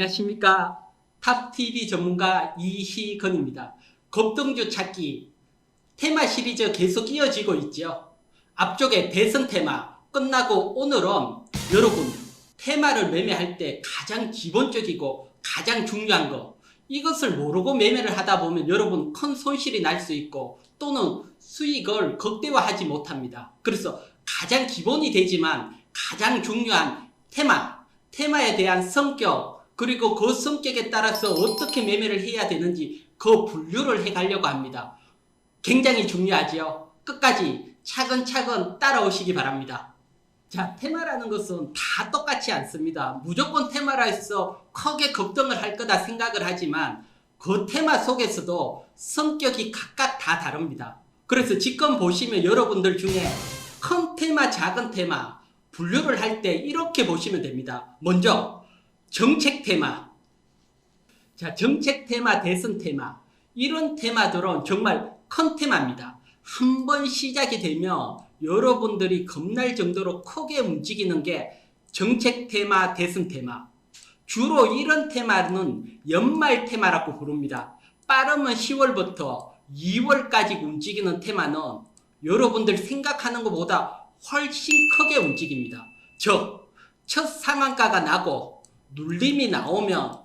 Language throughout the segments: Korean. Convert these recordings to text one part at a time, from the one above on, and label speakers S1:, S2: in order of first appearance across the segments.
S1: 안녕하십니까. 탑TV 전문가 이희건입니다. 겁동주 찾기 테마 시리즈 계속 이어지고 있죠. 앞쪽에 대선 테마 끝나고 오늘은 여러분 테마를 매매할 때 가장 기본적이고 가장 중요한 거 이것을 모르고 매매를 하다 보면 여러분 큰 손실이 날 수 있고 또는 수익을 극대화하지 못합니다. 그래서 가장 기본이 되지만 가장 중요한 테마, 테마에 대한 성격, 그리고 그 성격에 따라서 어떻게 매매를 해야 되는지 그 분류를 해 가려고 합니다. 굉장히 중요하지요. 끝까지 차근차근 따라오시기 바랍니다. 자, 테마라는 것은 다 똑같지 않습니다. 무조건 테마라 해서 크게 급등을 할 거다 생각을 하지만 그 테마 속에서도 성격이 각각 다 다릅니다. 그래서 지금 보시면 여러분들 중에 큰 테마, 작은 테마 분류를 할 때 이렇게 보시면 됩니다. 먼저 정책 테마. 자, 정책 테마, 대선 테마. 이런 테마들은 정말 큰 테마입니다. 한 번 시작이 되면 여러분들이 겁날 정도로 크게 움직이는 게 정책 테마, 대선 테마. 주로 이런 테마는 연말 테마라고 부릅니다. 빠르면 10월부터 2월까지 움직이는 테마는 여러분들 생각하는 것보다 훨씬 크게 움직입니다. 즉, 첫 상한가가 나고 눌림이 나오면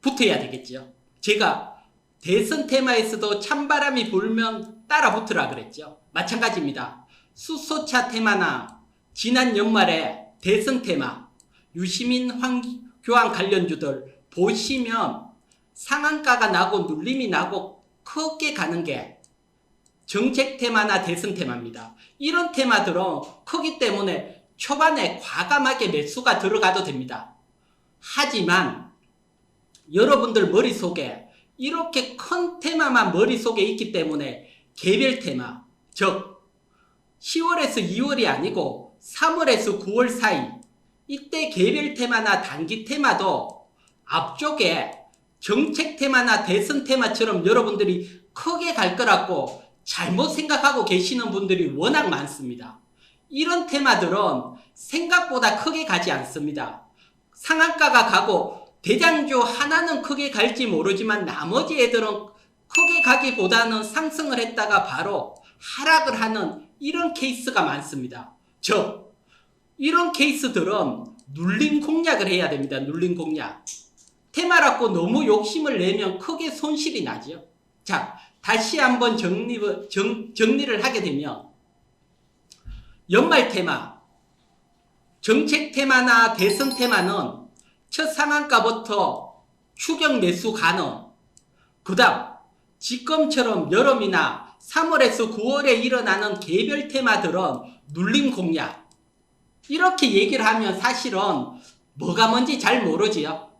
S1: 붙어야 되겠죠. 제가 대선 테마에서도 찬바람이 불면 따라 붙으라 그랬죠. 마찬가지입니다. 수소차 테마나 지난 연말에 대선 테마, 유시민 황교안 관련주들 보시면 상한가가 나고 눌림이 나고 크게 가는 게 정책 테마나 대선 테마입니다. 이런 테마들은 크기 때문에 초반에 과감하게 매수가 들어가도 됩니다. 하지만 여러분들 머릿속에 이렇게 큰 테마만 머릿속에 있기 때문에 개별 테마, 즉 10월에서 2월이 아니고 3월에서 9월 사이 이때 개별 테마나 단기 테마도 앞쪽에 정책 테마나 대선 테마처럼 여러분들이 크게 갈 거라고 잘못 생각하고 계시는 분들이 워낙 많습니다. 이런 테마들은 생각보다 크게 가지 않습니다. 상한가가 가고 대장주 하나는 크게 갈지 모르지만 나머지 애들은 크게 가기보다는 상승을 했다가 바로 하락을 하는 이런 케이스가 많습니다. 즉, 이런 케이스들은 눌림 공략을 해야 됩니다. 눌림 공략. 테마라고 너무 욕심을 내면 크게 손실이 나죠. 자, 다시 한번 정리, 정, 정리를 하게 되면, 연말 테마, 정책 테마나 대선 테마는 첫 상한가부터 추격 매수 가능. 그 다음, 지금처럼 여름이나 3월에서 9월에 일어나는 개별 테마들은 눌림 공략. 이렇게 얘기를 하면 사실은 뭐가 뭔지 잘 모르지요.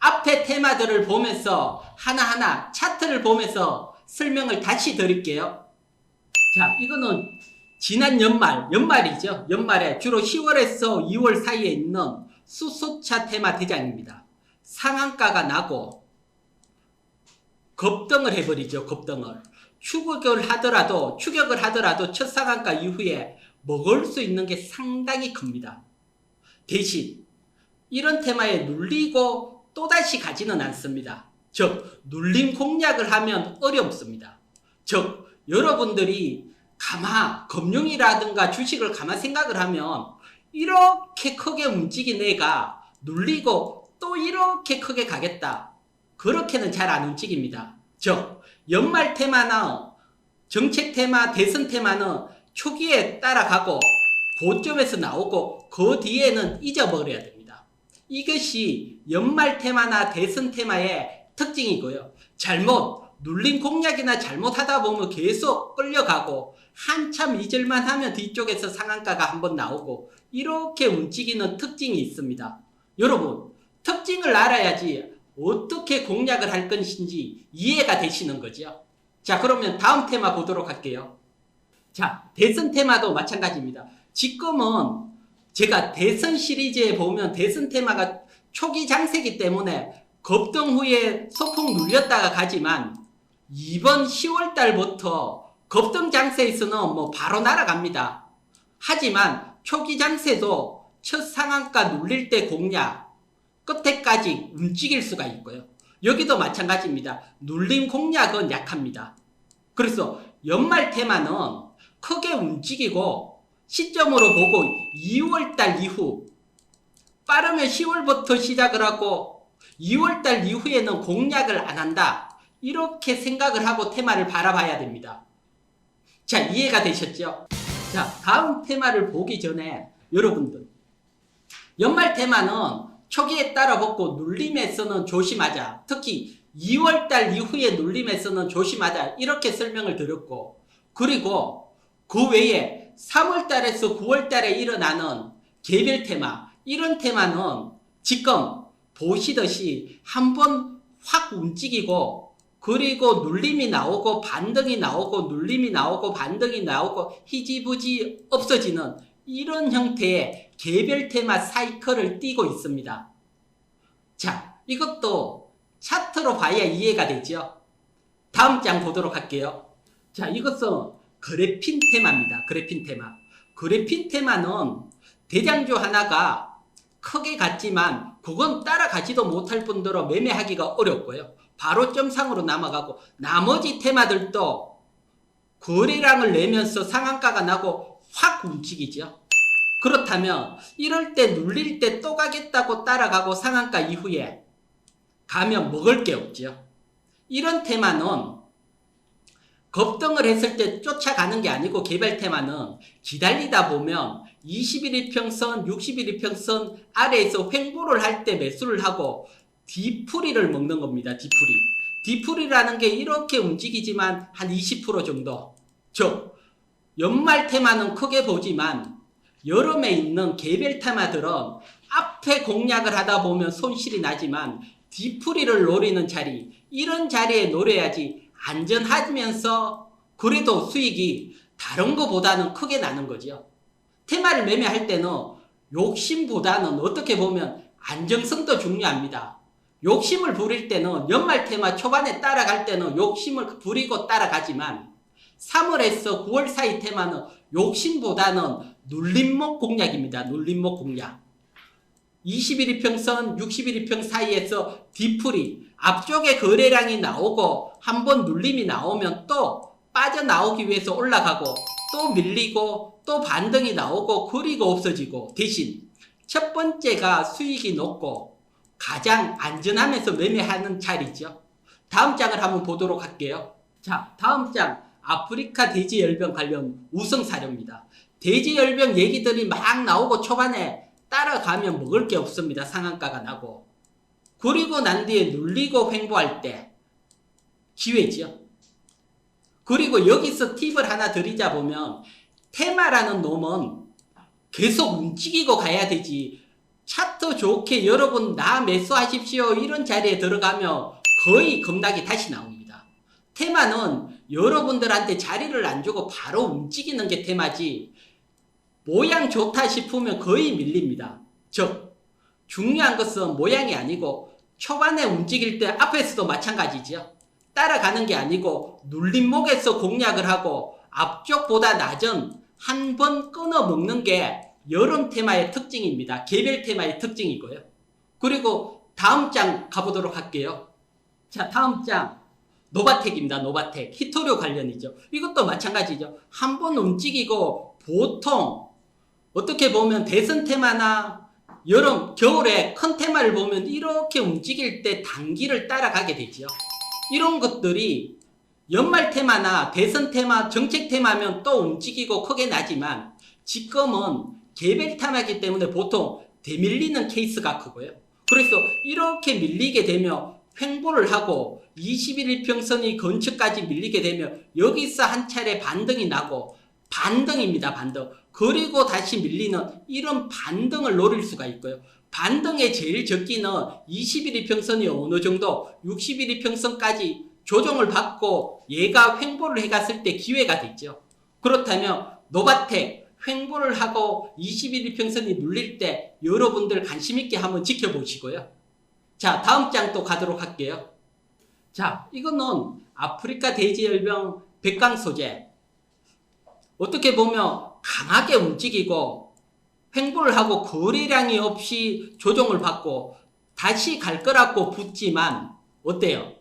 S1: 앞에 테마들을 보면서 하나하나 차트를 보면서 설명을 다시 드릴게요. 자, 이거는 지난 연말, 연말이죠. 연말에 주로 10월에서 2월 사이에 있는 수소차 테마 대장입니다. 상한가가 나고 급등을 해버리죠. 급등을. 추격을 하더라도 추격을 하더라도 첫 상한가 이후에 먹을 수 있는 게 상당히 큽니다. 대신 이런 테마에 눌리고 또다시 가지는 않습니다. 즉 눌림 공략을 하면 어렵습니다. 즉 여러분들이 가마 금융이라든가 주식을 가만 생각을 하면 이렇게 크게 움직인 애가 눌리고 또 이렇게 크게 가겠다. 그렇게는 잘 안 움직입니다. 즉, 연말 테마나 정책 테마, 대선 테마는 초기에 따라가고 고점에서 나오고 그 뒤에는 잊어버려야 됩니다. 이것이 연말 테마나 대선 테마의 특징이고요. 잘못 눌림 공략이나 잘못하다 보면 계속 끌려가고 한참 잊을만 하면 뒤쪽에서 상한가가 한번 나오고 이렇게 움직이는 특징이 있습니다. 여러분, 특징을 알아야지 어떻게 공략을 할 것인지 이해가 되시는 거죠. 자, 그러면 다음 테마 보도록 할게요. 자, 대선 테마도 마찬가지입니다. 지금은 제가 대선 시리즈에 보면 대선 테마가 초기 장세기 때문에 급등 후에 소폭 눌렸다가 가지만 이번 10월 달부터 급등 장세에서는 뭐 바로 날아갑니다. 하지만 초기 장세도 첫 상한가 눌릴 때 공략, 끝에까지 움직일 수가 있고요. 여기도 마찬가지입니다. 눌림 공략은 약합니다. 그래서 연말 테마는 크게 움직이고 시점으로 보고 2월달 이후 빠르면 10월부터 시작을 하고 2월달 이후에는 공략을 안 한다. 이렇게 생각을 하고 테마를 바라봐야 됩니다. 자, 이해가 되셨죠? 자, 다음 테마를 보기 전에 여러분들 연말 테마는 초기에 따라 붙고 눌림에서는 조심하자. 특히 2월달 이후에 눌림에서는 조심하자. 이렇게 설명을 드렸고 그리고 그 외에 3월달에서 9월달에 일어나는 개별 테마 이런 테마는 지금 보시듯이 한번 확 움직이고 그리고 눌림이 나오고 반등이 나오고 눌림이 나오고 반등이 나오고 희지부지 없어지는 이런 형태의 개별 테마 사이클을 띠고 있습니다. 자, 이것도 차트로 봐야 이해가 되죠. 다음 장 보도록 할게요. 자, 이것은 그래핀 테마입니다. 그래핀 테마. 그래핀 테마는 대장주 하나가 크게 갔지만 그건 따라가지도 못할 뿐더러 매매하기가 어렵고요. 바로 점상으로 넘어가고 나머지 테마들도 거래량을 내면서 상한가가 나고 확 움직이죠. 그렇다면 이럴 때 눌릴 때 또 가겠다고 따라가고 상한가 이후에 가면 먹을 게 없죠. 이런 테마는 급등을 했을 때 쫓아가는 게 아니고 개발 테마는 기다리다 보면 21일 평선, 61일 평선 아래에서 횡보를 할 때 매수를 하고 뒤풀이를 먹는 겁니다. 뒤풀이. 뒤풀이라는 게 이렇게 움직이지만 한 20% 정도. 즉 연말 테마는 크게 보지만 여름에 있는 개별 테마들은 앞에 공략을 하다 보면 손실이 나지만 뒤풀이를 노리는 자리 이런 자리에 노려야지 안전하면서 그래도 수익이 다른 것보다는 크게 나는 거죠. 테마를 매매할 때는 욕심보다는 어떻게 보면 안정성도 중요합니다. 욕심을 부릴 때는 연말 테마 초반에 따라갈 때는 욕심을 부리고 따라가지만 3월에서 9월 사이 테마는 욕심보다는 눌림목 공략입니다. 눌림목 공략. 21일 평선, 61일 평 사이에서 뒤풀이, 앞쪽에 거래량이 나오고 한 번 눌림이 나오면 또 빠져나오기 위해서 올라가고 또 밀리고 또 반등이 나오고 그리고 없어지고 대신 첫 번째가 수익이 높고 가장 안전하면서 매매하는 자리죠. 다음 장을 한번 보도록 할게요. 자, 다음 장 아프리카 돼지열병 관련 우성 사료입니다. 돼지열병 얘기들이 막 나오고 초반에 따라가면 먹을 게 없습니다. 상한가가 나고. 그리고 난 뒤에 눌리고 횡보할 때 기회죠. 그리고 여기서 팁을 하나 드리자 보면 테마라는 놈은 계속 움직이고 가야 되지. 차트 좋게 여러분 나 매수하십시오 이런 자리에 들어가면 거의 급락이 다시 나옵니다. 테마는 여러분들한테 자리를 안 주고 바로 움직이는 게 테마지 모양 좋다 싶으면 거의 밀립니다. 즉 중요한 것은 모양이 아니고 초반에 움직일 때 앞에서도 마찬가지죠. 따라가는 게 아니고 눌림목에서 공략을 하고 앞쪽보다 낮은 한 번 끊어 먹는 게 여름 테마의 특징입니다. 개별 테마의 특징이고요. 그리고 다음 장 가보도록 할게요. 자, 다음 장. 노바텍입니다. 노바텍. 히토류 관련이죠. 이것도 마찬가지죠. 한 번 움직이고 보통 어떻게 보면 대선 테마나 여름, 겨울에 큰 테마를 보면 이렇게 움직일 때 단기를 따라가게 되죠. 이런 것들이 연말 테마나 대선 테마, 정책 테마면 또 움직이고 크게 나지만 지금은 테마이기 때문에 보통 대밀리는 케이스가 크고요. 그래서 이렇게 밀리게 되면 횡보를 하고 21일 평선이 근처까지 밀리게 되면 여기서 한 차례 반등이 나고 반등입니다. 반등. 그리고 다시 밀리는 이런 반등을 노릴 수가 있고요. 반등의 제일 적기는 21일 평선이 어느 정도 61일 평선까지 조정을 받고 얘가 횡보를 해갔을 때 기회가 되죠. 그렇다면 노바텍 횡보를 하고 21일 평선이 눌릴 때 여러분들 관심 있게 한번 지켜보시고요. 자, 다음 장 또 가도록 할게요. 자, 이거는 아프리카 돼지열병 백강 소재. 어떻게 보면 강하게 움직이고 횡보를 하고 거래량이 없이 조정을 받고 다시 갈 거라고 붙지만 어때요?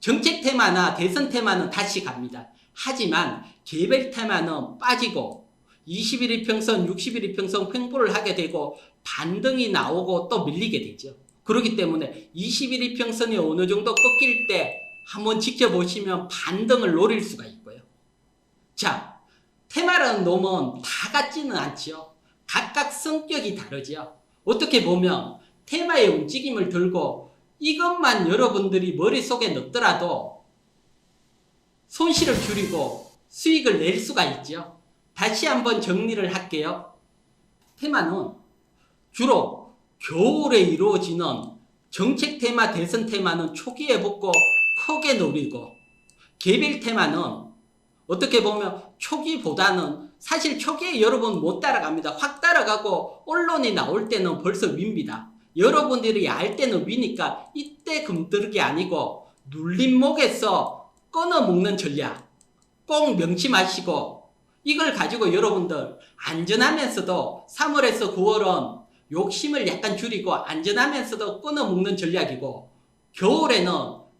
S1: 정책 테마나 대선 테마는 다시 갑니다. 하지만 개별 테마는 빠지고 21일 평선, 61일 평선 횡보를 하게 되고 반등이 나오고 또 밀리게 되죠. 그렇기 때문에 21일 평선이 어느 정도 꺾일 때 한번 지켜보시면 반등을 노릴 수가 있고요. 자, 테마라는 놈은 다 같지는 않지요. 각각 성격이 다르죠. 어떻게 보면 테마의 움직임을 들고 이것만 여러분들이 머릿속에 넣더라도 손실을 줄이고 수익을 낼 수가 있죠. 다시 한번 정리를 할게요. 테마는 주로 겨울에 이루어지는 정책 테마, 대선 테마는 초기에 붙고 크게 노리고 개별 테마는 어떻게 보면 초기보다는 사실 초기에 여러분 못 따라갑니다. 확 따라가고 언론이 나올 때는 벌써 윈니다. 여러분들이 알 때는 위니까 이때 금들기 아니고 눌림목에서 끊어먹는 전략 꼭 명심하시고 이걸 가지고 여러분들 안전하면서도 3월에서 9월은 욕심을 약간 줄이고 안전하면서도 끊어먹는 전략이고 겨울에는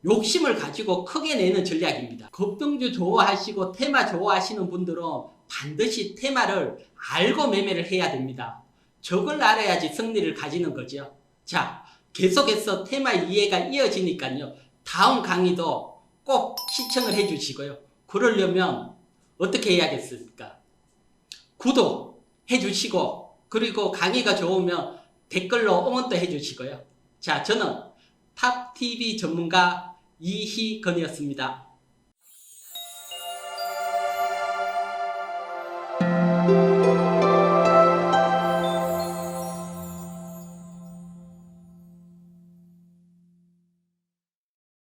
S1: 욕심을 가지고 크게 내는 전략입니다. 급등주 좋아하시고 테마 좋아하시는 분들은 반드시 테마를 알고 매매를 해야 됩니다. 저걸 알아야지 승리를 가지는 거죠. 자, 계속해서 테마 이해가 이어지니까요. 다음 강의도 꼭 시청을 해 주시고요. 그러려면 어떻게 해야겠습니까? 구독 해 주시고 그리고 강의가 좋으면 댓글로 응원도 해 주시고요. 자, 저는 탑TV 전문가 이희건이었습니다.